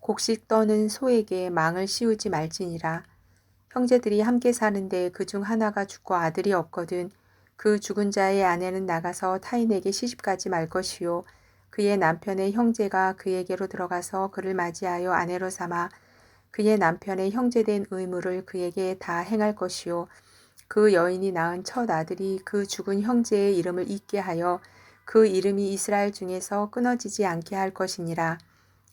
곡식 떠는 소에게 망을 씌우지 말지니라. 형제들이 함께 사는데 그 중 하나가 죽고 아들이 없거든 그 죽은 자의 아내는 나가서 타인에게 시집가지 말 것이요. 그의 남편의 형제가 그에게로 들어가서 그를 맞이하여 아내로 삼아 그의 남편의 형제된 의무를 그에게 다 행할 것이요. 그 여인이 낳은 첫 아들이 그 죽은 형제의 이름을 잊게 하여 그 이름이 이스라엘 중에서 끊어지지 않게 할 것이니라.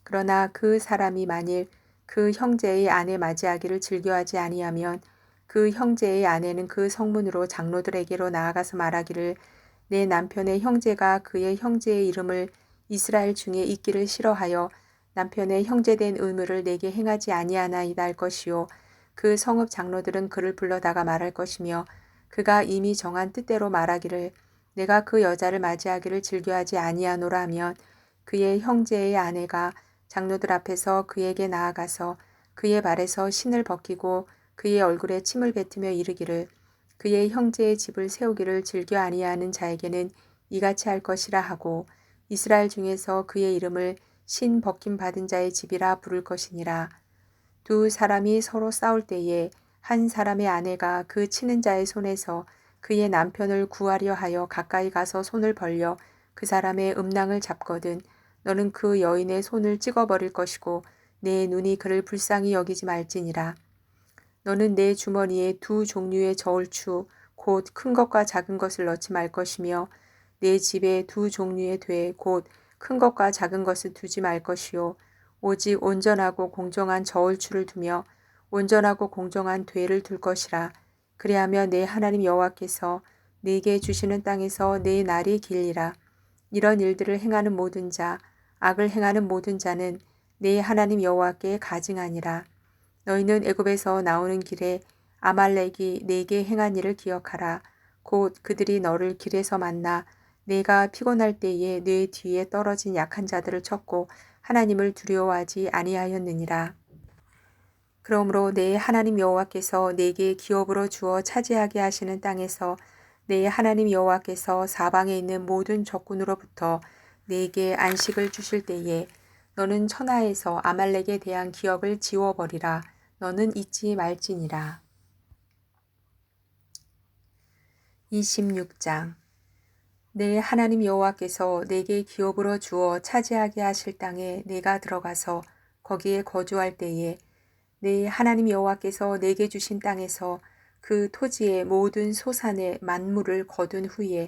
그러나 그 사람이 만일 그 형제의 아내 맞이하기를 즐겨하지 아니하면 그 형제의 아내는 그 성문으로 장로들에게로 나아가서 말하기를 내 남편의 형제가 그의 형제의 이름을 이스라엘 중에 있기를 싫어하여 남편의 형제된 의무를 내게 행하지 아니하나이다 할 것이요. 그 성읍 장로들은 그를 불러다가 말할 것이며 그가 이미 정한 뜻대로 말하기를 내가 그 여자를 맞이하기를 즐겨하지 아니하노라 하면 그의 형제의 아내가 장로들 앞에서 그에게 나아가서 그의 발에서 신을 벗기고 그의 얼굴에 침을 뱉으며 이르기를 그의 형제의 집을 세우기를 즐겨 아니하는 자에게는 이같이 할 것이라 하고 이스라엘 중에서 그의 이름을 신 벗김 받은 자의 집이라 부를 것이니라. 두 사람이 서로 싸울 때에 한 사람의 아내가 그 치는 자의 손에서 그의 남편을 구하려 하여 가까이 가서 손을 벌려 그 사람의 음낭을 잡거든 너는 그 여인의 손을 찍어버릴 것이고 내 눈이 그를 불쌍히 여기지 말지니라. 너는 내 주머니에 두 종류의 저울추 곧 큰 것과 작은 것을 넣지 말 것이며 내 집에 두 종류의 돼 곧 큰 것과 작은 것을 두지 말 것이요. 오직 온전하고 공정한 저울추를 두며 온전하고 공정한 되를 둘 것이라. 그리하며 내 하나님 여호와께서 내게 주시는 땅에서 내 날이 길리라. 이런 일들을 행하는 모든 자 악을 행하는 모든 자는 내 하나님 여호와께 가증하니라. 너희는 애굽에서 나오는 길에 아말렉이 내게 행한 일을 기억하라. 곧 그들이 너를 길에서 만나 내가 피곤할 때에 내 뒤에 떨어진 약한 자들을 쳤고 하나님을 두려워하지 아니하였느니라. 그러므로 내 하나님 여호와께서 내게 기업으로 주어 차지하게 하시는 땅에서 내 하나님 여호와께서 사방에 있는 모든 적군으로부터 내게 안식을 주실 때에 너는 천하에서 아말렉에 대한 기억을 지워버리라. 너는 잊지 말지니라. 26장 내 하나님 여호와께서 내게 기업으로 주어 차지하게 하실 땅에 내가 들어가서 거기에 거주할 때에 내 하나님 여호와께서 내게 주신 땅에서 그 토지의 모든 소산의 만물을 거둔 후에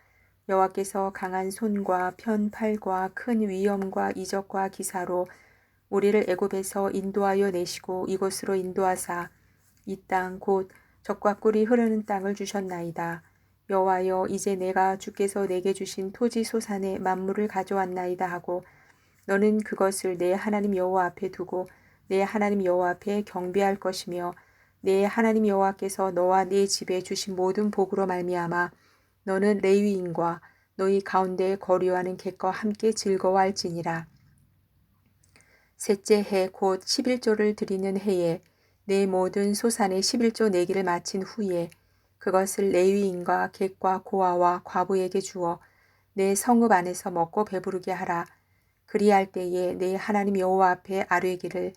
여호와께서 강한 손과 편팔과 큰 위엄과 이적과 기사로 우리를 애굽에서 인도하여 내시고 이곳으로 인도하사 이 땅 곧 적과 꿀이 흐르는 땅을 주셨나이다. 여호와여 이제 내가 주께서 내게 주신 토지 소산의 만물을 가져왔나이다 하고 너는 그것을 내 하나님 여호와 앞에 두고 내 하나님 여호와 앞에 경배할 것이며 내 하나님 여호와께서 너와 네 집에 주신 모든 복으로 말미암아 너는 레위인과 너희 가운데 거류하는 객과 함께 즐거워할지니라. 셋째 해 곧 11조를 드리는 해에 내 모든 소산의 11조 내기를 마친 후에 그것을 레위인과 객과 고아와 과부에게 주어 내 성읍 안에서 먹고 배부르게 하라. 그리할 때에 내 하나님 여호와 앞에 아뢰기를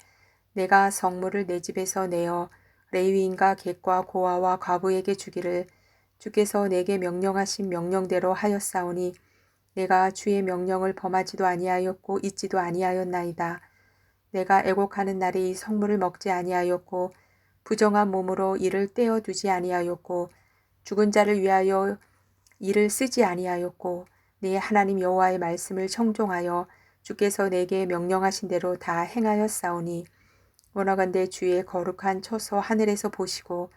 내가 성물을 내 집에서 내어 레위인과 객과 고아와 과부에게 주기를 주께서 내게 명령하신 명령대로 하였사오니 내가 주의 명령을 범하지도 아니하였고 잊지도 아니하였나이다. 내가 애곡하는 날에 이 성물을 먹지 아니하였고 부정한 몸으로 이를 떼어 두지 아니하였고 죽은 자를 위하여 이를 쓰지 아니하였고 내 하나님 여호와의 말씀을 청종하여 주께서 내게 명령하신 대로 다 행하였사오니 원하건대 주의 거룩한 처소 하늘에서 보시고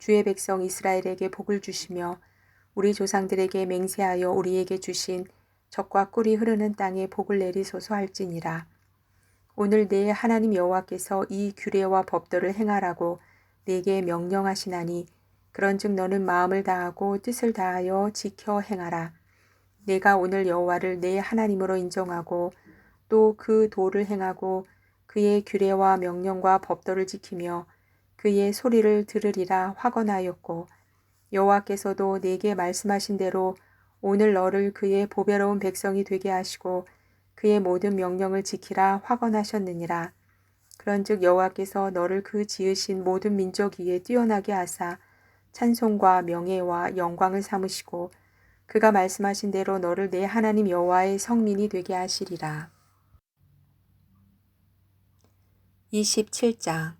주의 백성 이스라엘에게 복을 주시며 우리 조상들에게 맹세하여 우리에게 주신 적과 꿀이 흐르는 땅에 복을 내리소서 할지니라. 오늘 내 하나님 여호와께서 이 규례와 법도를 행하라고 내게 명령하시나니 그런즉 너는 마음을 다하고 뜻을 다하여 지켜 행하라. 내가 오늘 여호와를 내 하나님으로 인정하고 또 그 도를 행하고 그의 규례와 명령과 법도를 지키며 그의 소리를 들으리라 확언하였고 여호와께서도 내게 말씀하신 대로 오늘 너를 그의 보배로운 백성이 되게 하시고 그의 모든 명령을 지키라 확언하셨느니라. 그런즉 여호와께서 너를 그 지으신 모든 민족 위에 뛰어나게 하사 찬송과 명예와 영광을 삼으시고 그가 말씀하신 대로 너를 내 하나님 여호와의 성민이 되게 하시리라. 27장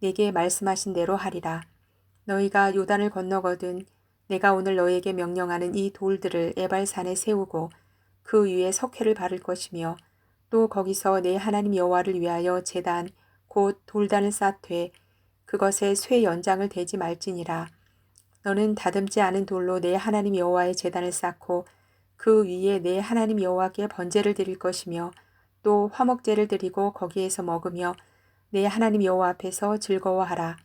내게 말씀하신 대로 하리라. 너희가 요단을 건너거든 내가 오늘 너희에게 명령하는 이 돌들을 에발산에 세우고 그 위에 석회를 바를 것이며 또 거기서 내 하나님 여호와를 위하여 제단 곧 돌단을 쌓되 그것에 쇠 연장을 대지 말지니라. 너는 다듬지 않은 돌로 내 하나님 여호와의 제단을 쌓고 그 위에 내 하나님 여호와께 번제를 드릴 것이며 또 화목제를 드리고 거기에서 먹으며 내 하나님 여호와 앞에서 즐거워하라.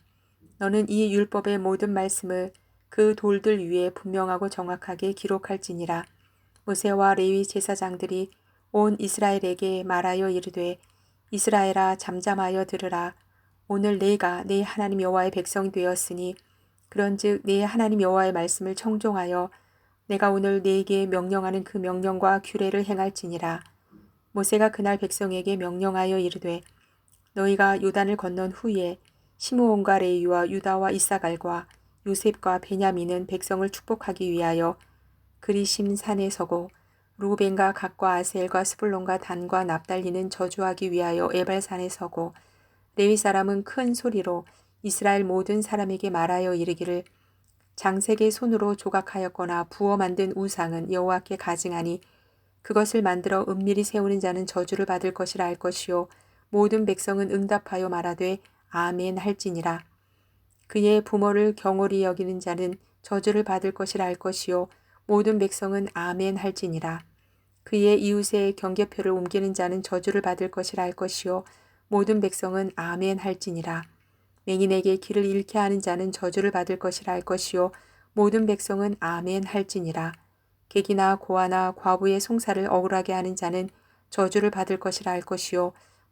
너는 이 율법의 모든 말씀을 그 돌들 위에 분명하고 정확하게 기록할지니라. 모세와 레위 제사장들이 온 이스라엘에게 말하여 이르되 이스라엘아 잠잠하여 들으라. 오늘 내가 내 하나님 여호와의 백성이 되었으니 그런즉 내 하나님 여호와의 말씀을 청종하여 내가 오늘 네게 명령하는 그 명령과 규례를 행할지니라. 모세가 그날 백성에게 명령하여 이르되 너희가 요단을 건넌 후에 시므온과 레이와 유다와 이사갈과 요셉과 베냐민은 백성을 축복하기 위하여 그리심 산에 서고 루벤과 각과 아셀과 스불론과 단과 납달리는 저주하기 위하여 에발산에 서고 레위 사람은 큰 소리로 이스라엘 모든 사람에게 말하여 이르기를 장색의 손으로 조각하였거나 부어 만든 우상은 여호와께 가증하니 그것을 만들어 은밀히 세우는 자는 저주를 받을 것이라 할 것이요 모든 백성은 응답하여 말하되 아멘 할지니라. 그의 부모를 경홀히 여기는 자는 저주를 받을 것이라 할 것이요 모든 백성은 아멘 할지니라. 그의 이웃의 경계표를 옮기는 자는 저주를 받을 것이라 할 것이요 모든 백성은 아멘 할지니라. 맹인에게 길을 잃게 하는 자는 저주를 받을 것이라 할 것이요 모든 백성은 아멘 할지니라. 객이나 고아나 과부의 송사를 억울하게 하는 자는 저주를 받을 것이라 할 것이요